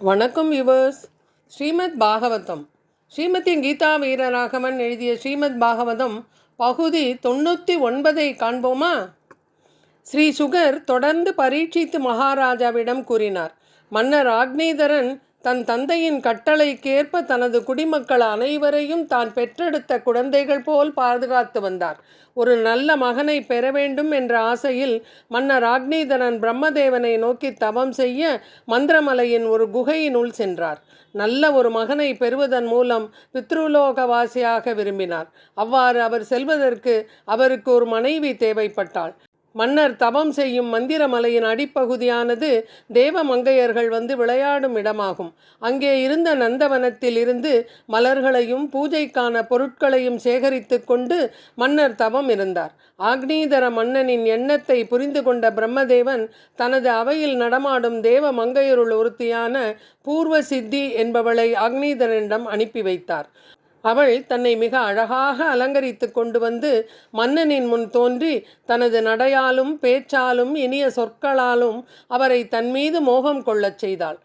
வணக்கம் யுவர்ஸ் ஸ்ரீமத் பாகவதம். ஸ்ரீமதி கீதா வீரராகவன் எழுதிய ஸ்ரீமத் பாகவதம் பகுதி தொண்ணூற்றி ஒன்பதை காண்போமா? ஸ்ரீ சுகர் தொடர்ந்து பரீட்சித்து மகாராஜாவிடம் கூறினார். மன்னர் ஆக்னீதரன் தன் தந்தையின் கட்டளைக்கேற்ப தனது குடிமக்கள் அனைவரையும் தான் பெற்றெடுத்த குழந்தைகள் போல் பாதுகாத்து வந்தார். ஒரு நல்ல மகனை பெற வேண்டும் என்ற ஆசையில் மன்னர் ஆக்னீதரன் பிரம்மதேவனை நோக்கி தவம் செய்ய மந்திரமலையின் ஒரு குகையினுள் சென்றார். நல்ல ஒரு மகனை பெறுவதன் மூலம் பித்ருலோகவாசியாக விரும்பினார். அவ்வாறு அவர் செல்வதற்கு அவருக்கு ஒரு மனைவி தேவைப்பட்டாள். மன்னர் தவம் செய்யும் மந்திரமலையின் அடிப்பகுதியானது தேவ மங்கையர்கள் வந்து விளையாடும் இடமாகும். அங்கே இருந்த நந்தவனத்தில் இருந்து மலர்களையும் பூஜைக்கான பொருட்களையும் சேகரித்து கொண்டு மன்னர் தவம் இருந்தார். ஆக்னீதர மன்னனின் எண்ணத்தை புரிந்து கொண்ட பிரம்மதேவன் தனது அவையில் நடமாடும் தேவ மங்கையருள் ஒருத்தியான பூர்வ சித்தி என்பவளை ஆக்னீதரனிடம் அனுப்பி வைத்தார். அவள் தன்னை மிக அழகாக அலங்கரித்து கொண்டு வந்து மன்னனின் முன் தோன்றி தனது நடையாலும் பேச்சாலும் இனிய சொற்களாலும் அவரை தன்மீது மோகம் கொள்ளச் செய்தாள்.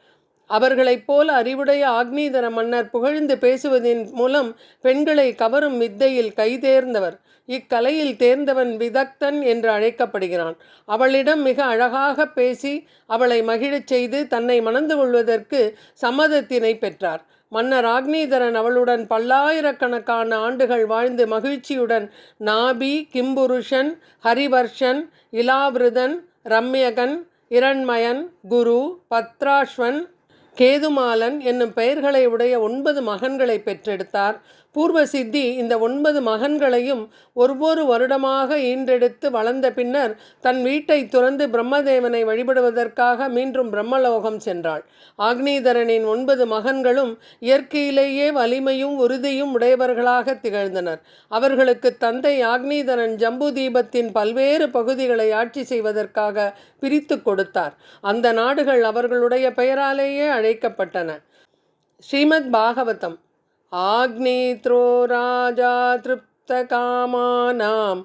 அவர்களைப் போல அறிவுடைய ஆக்னீதர மன்னர் புகழ்ந்து பேசுவதின் மூலம் பெண்களை கவரும் வித்தையில் கைதேர்ந்தவர். இக்கலையில் தேர்ந்தவன் விதக்தன் என்று அழைக்கப்படுகிறான். அவளிடம் மிக அழகாக பேசி அவளை மகிழச் செய்து தன்னை மணந்து கொள்வதற்கு சம்மதத்தினை பெற்றார். மன்னர் ஆக்னீதரன் அவளுடன் பல்லாயிரக்கணக்கான ஆண்டுகள் வாழ்ந்து மகிழ்ச்சியுடன் நாபி கிம்புருஷன் ஹரிவர்ஷன் இலாவிருதன் ரம்யகன் இரண்மயன் குரு பத்ராஷ்வன் கேதுமாலன் என்னும் பெயர்களை உடைய ஒன்பது மகன்களை பெற்றெடுத்தார். பூர்வ சித்தி இந்த ஒன்பது மகன்களையும் ஒவ்வொரு வருடமாக ஈன்றெடுத்து வளர்ந்த பின்னர் தன் வீட்டை துறந்து பிரம்மதேவனை வழிபடுவதற்காக மீண்டும் பிரம்மலோகம் சென்றாள். ஆக்னீதரனின் ஒன்பது மகன்களும் இயற்கையிலேயே வலிமையும் உறுதியும் உடையவர்களாக திகழ்ந்தனர். அவர்களுக்கு தந்தை ஆக்னீதரன் ஜம்பு தீபத்தின் பல்வேறு பகுதிகளை ஆட்சி செய்வதற்காக பிரித்து கொடுத்தார். அந்த நாடுகள் அவர்களுடைய பெயராலேயே அழைக்கப்பட்டன. ஸ்ரீமத் பாகவதம். आग्नेत्रो राजा तृप्तकामानाम्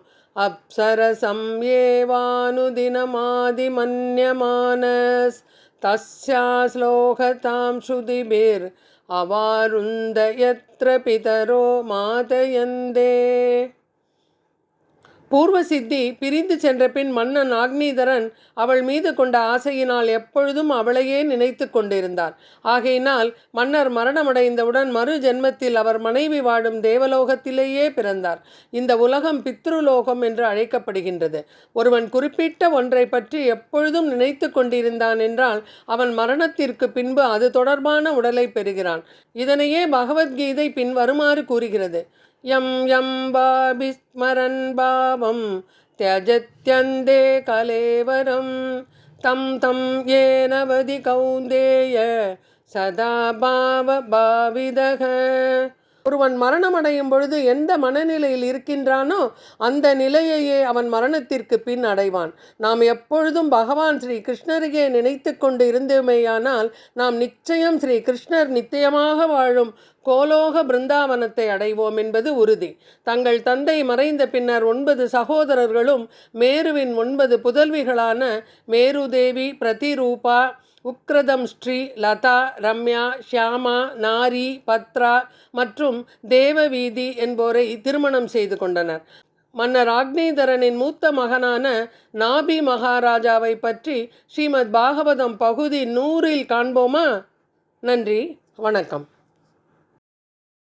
अप्सरसं येवानुदिनमादिमन्यमानस्तस्या श्लोकतां श्रुतिभिर् अवारुन्द यत्र पितरो मातयन्दे பூர்வ சித்தி பிரிந்து சென்ற பின் மன்னன் ஆக்னீதரன் அவள் மீது கொண்ட ஆசையினால் எப்பொழுதும் அவளையே நினைத்து கொண்டிருந்தார். ஆகையினால் மன்னர் மரணமடைந்தவுடன் மறு ஜென்மத்தில் அவர் மனைவி வாழும் தேவலோகத்திலேயே பிறந்தார். இந்த உலகம் பித்ருலோகம் என்று அழைக்கப்படுகின்றது. ஒருவன் குறிப்பிட்ட ஒன்றை பற்றி எப்பொழுதும் நினைத்து கொண்டிருந்தான் என்றால் அவன் மரணத்திற்கு பின்பு அது தொடர்பான உடலை பெறுகிறான். இதனையே பகவத்கீதை பின் வருமாறு கூறுகிறது. यं यं वाभिस्मरन् भावं त्यजत्यन्ते कलेवरं तं तं येन वदि कौन्तेय சதா ஒருவன் மரணம் ஒருவன் மரணமடையும் பொழுது எந்த மனநிலையில் இருக்கின்றானோ அந்த நிலையையே அவன் மரணத்திற்கு பின் அடைவான். நாம் எப்பொழுதும் பகவான் ஸ்ரீ கிருஷ்ணரையே நினைத்து கொண்டு இருந்தோமேயானால் நாம் நிச்சயம் ஸ்ரீ கிருஷ்ணர் நித்தியமாக வாழும் கோலோக பிருந்தாவனத்தை அடைவோம் என்பது உறுதி. தங்கள் தந்தை மறைந்த பின்னர் ஒன்பது சகோதரர்களும் மேருவின் ஒன்பது புதல்விகளான மேருதேவி பிரதிரூபா உக்ரதம் ஸ்ரீ லதா ரம்யா ஷியாமா நாரி பத்ரா மற்றும் தேவவீதி என்போரை திருமணம் செய்து கொண்டனர். மன்னர் ஆக்னீதரனின் மூத்த மகனான நாபி மகாராஜாவை பற்றி ஸ்ரீமத் பாகவதம் பகுதி நூறில் காண்போமா? நன்றி வணக்கம்.